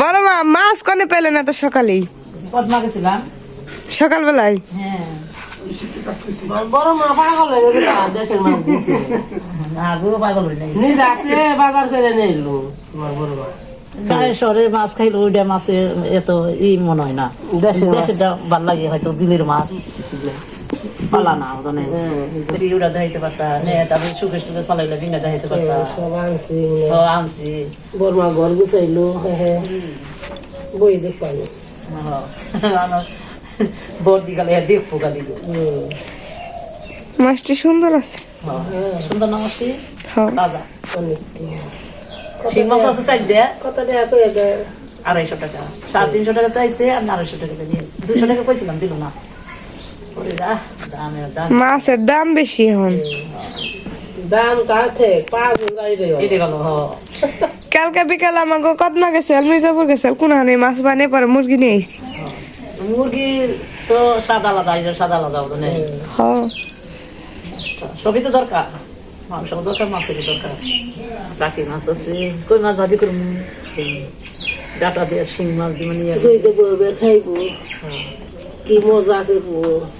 বড় মা মাছ কনে পেলেন এত সকালেই? সকালবেলায়? হ্যাঁ বড় মা পাগল হয়ে গেছে দেশের মানুষ। আগুও পাগল হয়ে যায় নিজ রাতে বাজার করে নিয়ে এলো তোমার বড় মা। গায়ে শহরে মাছ খাইলে ওইটা মাছের এত ই মনে হয় না। দেশের মাছ। দেশেরটা ভালো লাগে হয়তো বিলের মাছ। পালা না জানে ওটা দেখাইতে পারতা নে তারপরে সুকেশ টুকেশ পালাইলে বিনা দেখাইতে পারতা। সব আনছি। ও আনছি। বড় মা ঘর গুছাইলো হ্যাঁ হ্যাঁ। বই দেখ বর্দি গালে দেখব গালি মাছটি সুন্দর আছে। সুন্দর নাম আছে হ্যাঁ। তাজা অনেক মাছ আছে চারটে কত টাকা করে দেয়? আড়াইশো টাকা। সাড়ে তিনশো টাকা চাইছে আমি আড়াইশো টাকা নিয়েছি। দুশো টাকা কইছিলাম দিল না। ওরে মাছের দাম বেশি এখন। দাম কাছে কালকে বিকাল আমাকে কদমা গেছে মির্জাপুর গেছে কোন হানে মাছ বানিয়ে পরে মুরগি নিয়ে আইছি। মুরগি তো সাদা আলাদা এটা সাদা আলাদা নেই। হ্যাঁ সবই তো দরকার মাংস দরকার মাছের দরকার। চাকি মাছ আছে কই মাছ ভাজি করুন ডাটা দিয়ে শিং মাছ দিয়ে নিয়ে দই দেবো খাইবো। কি মজা করব। হ্যাঁ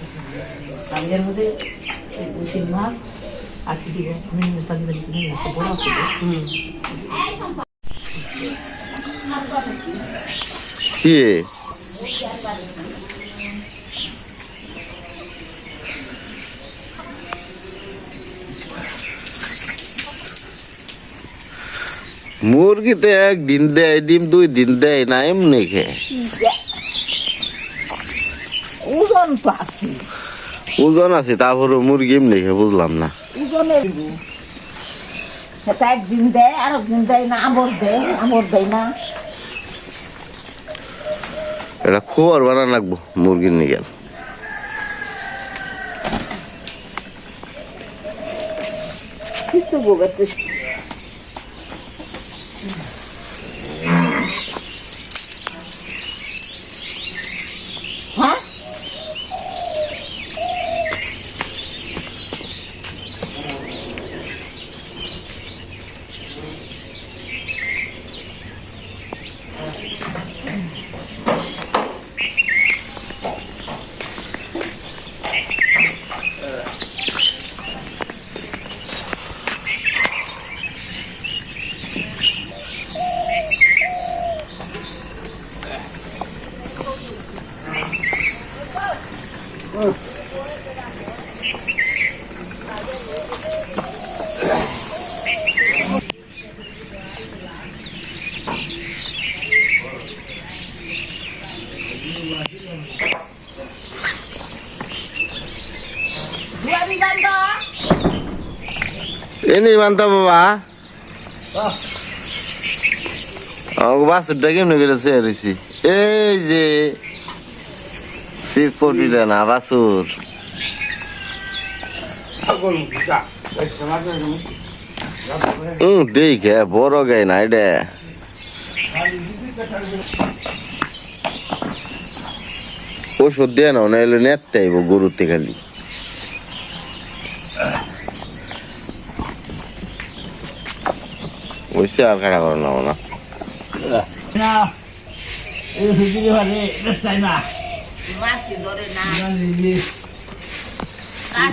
আমি এর মধ্যে এই মাছ আর কি দিব আমি বড় আছে। কি মুরগিতে একদিন দেয় ডিম দুই দিন দেয় না এমনি খেয়ে ওজন ওজন আছে তারপরে মুরগি এমনি বুঝলাম না। একদিন দেয় আর একদিন দেয় না আমর দেয় আমর দেয় না। এটা খোয়ার বানা লাগবো মুরগির নিয়ে গেল কিছু এনে মানতা বাবা। আমাকে বাসুরটা কেমনি করে এই যে পড়িলে না বাসুর দেখে বড় গাই না এটা। ওষুধ দিয়ে না নাইলে নেতে আইব গরুতে খালি। ওইসে আর কাটা করো না না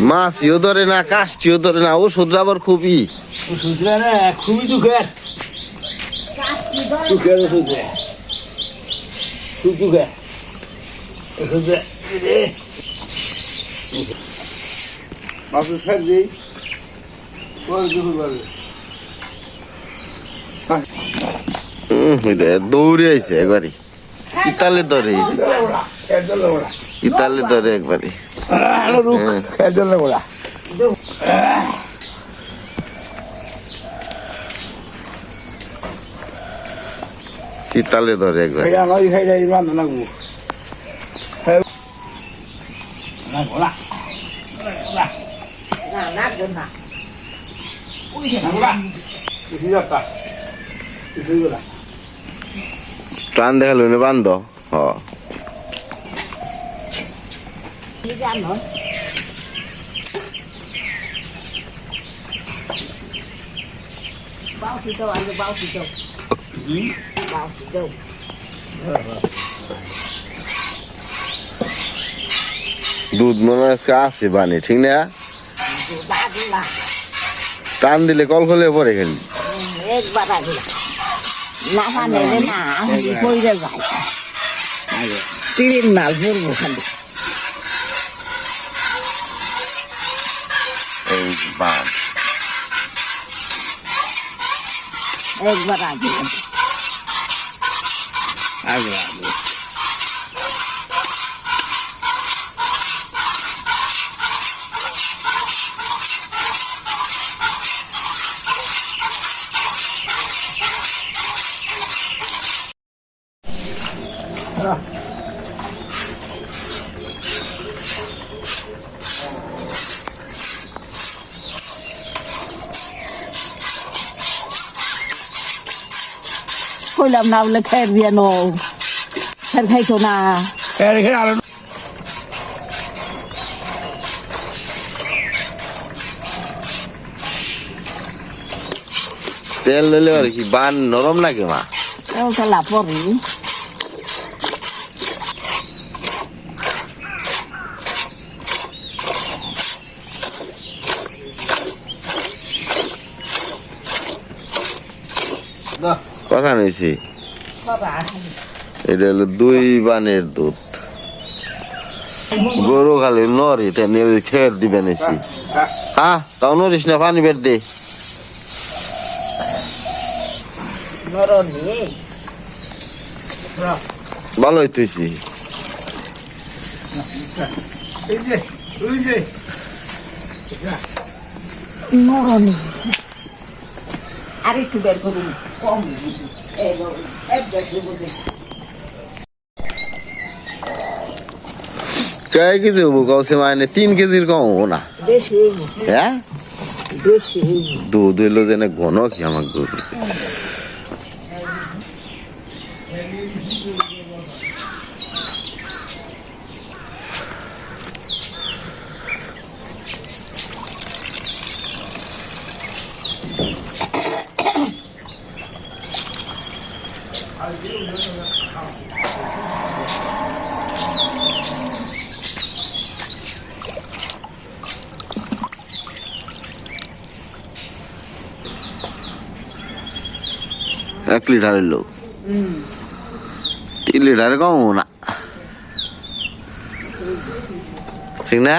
মাছিও ধরে না কাশটিও ধরে না ওষুধ আবার খুবই। খুবই দুঃখের। দুঃখের ওষুধ। রে খুব দুঃখের। ওষুধ রে মাসুদ দিই হুম, এটা দৌড়ে আইছে একবারে ইতালে ধরে। ইতালে ধরে একবারে বলা শীতালে ধরে একবার না না না। টান দেখাল না বান্ধ। হ। দুধ মনে আজকে আছে বানি ঠিক না? টান দিলে কল খলে পরে খালি একবার না মানে রে না কইরে মাল পড়ব খালি এই বান একবার আগে। আগে আগে। কইলাম না বলে খেয়ে দিয়ে নো খের খাইতো না তেল লইলে আর কি বান নরম লাগে মা। তেল তেলা পড়ি কথা নিয়েছি। এটা হলো দুই বানের দুধ। গরু খালি নরি তেমনি খের দিবে নিছি। হ্যাঁ তাও নরিস না পানি বের দে। যে ওই নরনি আর একটু বের করুন। কম কয় কেজি হব কৌছে মানে তিন কেজির কম হব না? হ্যাঁ? দুধ হইল যেন ঘন কি আমার গরু। এক লিটারের লোক। তিন লিটারে কম হব না। ঠিক না?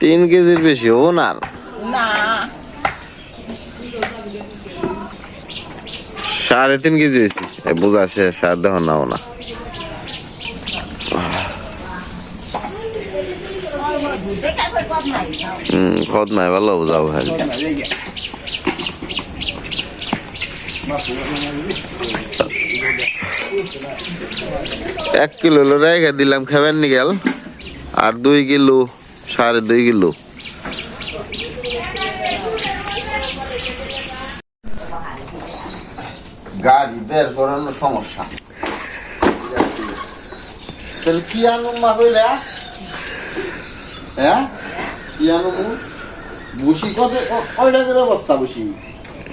তিন কেজির বেশি হব না। সাড়ে তিন কেজি বেশি। বোঝা শেষ সার দেখো নাও না দেখা কই কম নাই হম খদ নাই, ভালো বুঝাবো খালি। এক কিলো হলো রেখে দিলাম, খাবেন নি গেল? আর দুই কিলো, সাড়ে দুই কিলো। গাড়ি বের করানোর সমস্যা। তাহলে কি আনুন মা হ্যাঁ? আনুন বুসি কত কয়টা করে বস্তা বুসি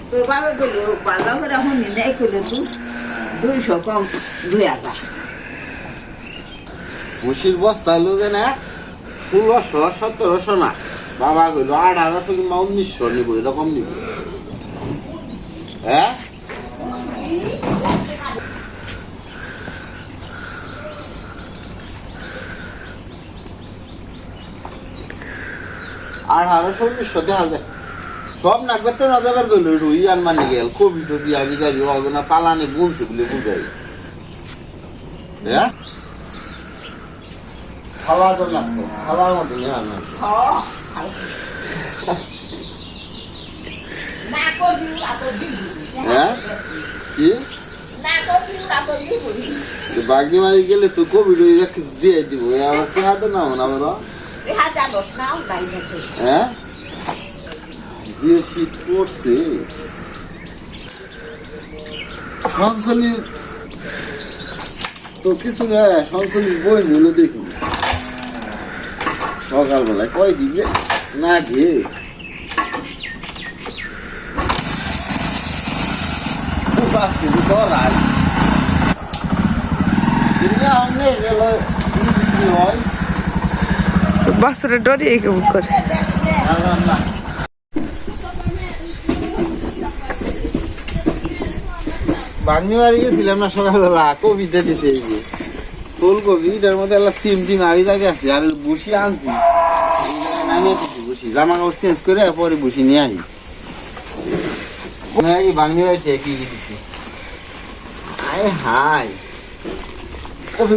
তোর বাবা গেল ভালো করে শুনি নাই করলে তুই দুইশো কম দুই হাজার। বুসির বস্তা হলো যে না ষোলোশো সতেরোশো না। বাবা কইলো আঠারোশো কিংবা উনিশশো নিব এরকম নিব। হ্যাঁ? আঠারোশো উনিশশো দেখা যায় সব না করতে না গেল রুই আর মানে গেল, কবি টবি আবি যাবি অগনা পালানে বুনছে বলে বুঝাই। হ্যাঁ? না। হ্যাঁ? কি? না বাগনি মারি গেলে তো কোভিড দিয়ে দিব আমার কে হাতে না আমার হ্যাঁ যে শীত পড়ছে সনসনি তো কিছু না সনসনি বই মনে দেখুন সকালবেলায় কয় কি যে না গে পাচ্ছি করাই দিনে হয় বাসরে ডরিয়ে কেমন করে। গেছিলাম না সকালবেলা দিতে এটার মধ্যে আড়ি থাকে আছে, আর বুসি আনছি। বুসি জামা কাপড় চেঞ্জ করে পরে বুসি নিয়ে এই বাগনি বাড়িতে কি দিচ্ছি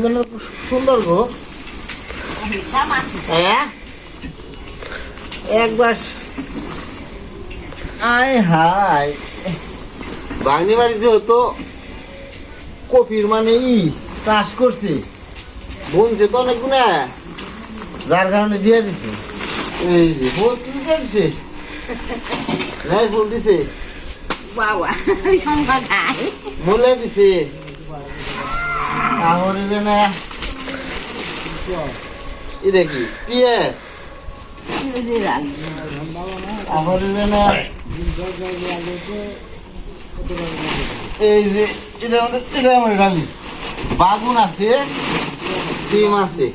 গুলো সুন্দর গো। হ্যাঁ? একবার। আয় হাই বাগনি বাড়ি যেহেতু কপির মানে ই চাষ করছে। বনছে তো অনেক গুণা যার কারণে দিয়ে দিছে। এই যে ফুল দিয়ে দিছে? নাই ফুল দিছে? বাবা মূলে দিছে। তাহলে যে না ই দেখি পিএস এই যে এটার মধ্যে এটা আমার গালি বাগুন আছে সিম আছে।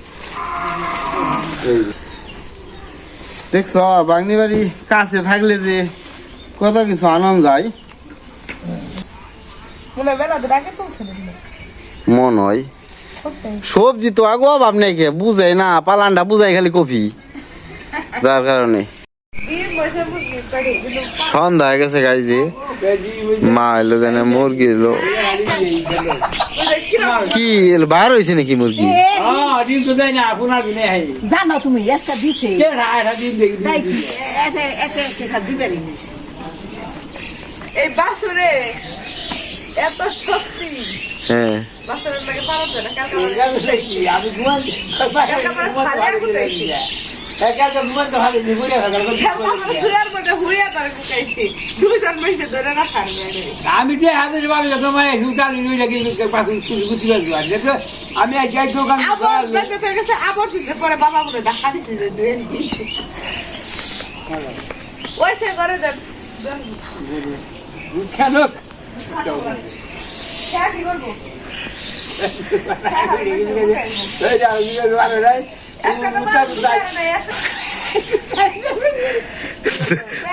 দেখছ বাগনি বাড়ি কাছে থাকলে যে কত কিছু আনন্দ যায় মন হয়। সবজি তো আগো ভাব নাই কে বুঝাই না পালানটা বুঝাই খালি কপি। যার কারণে। সন্ধ্যা হয়ে গেছে গাই যে মা এলো জানে মুরগি এলো। কি এলো বার হয়েছে নাকি মুরগি? ডিম তো দেয় না আপনার দিনে জানো তুমি একটা এই বাসরে এত শক্তি। হ্যাঁ। আমি তার যে হাতে ভাবি তোমায় চালি দুই নাকি পাখি বুঝতে পারব আর যেহেতু আমি এক এক দোকান আবার ডাক্তারের কাছে আবার দিতে পরে বাবা বলে দেখা দিছে যে দুয়ে ওইসে করে দেন। কেন?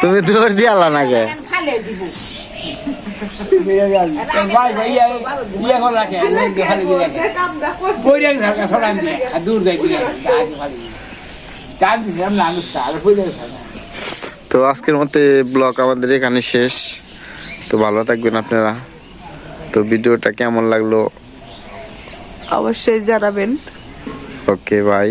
তুমি দিব। ভাই ভাই ইয়ে দিয়ে দিছিলাম না তো আজকের মতে ব্লগ আমাদের এখানে শেষ। তো ভালো থাকবেন আপনারা। তো ভিডিওটা কেমন লাগল? অবশ্যই জানাবেন। Okay bye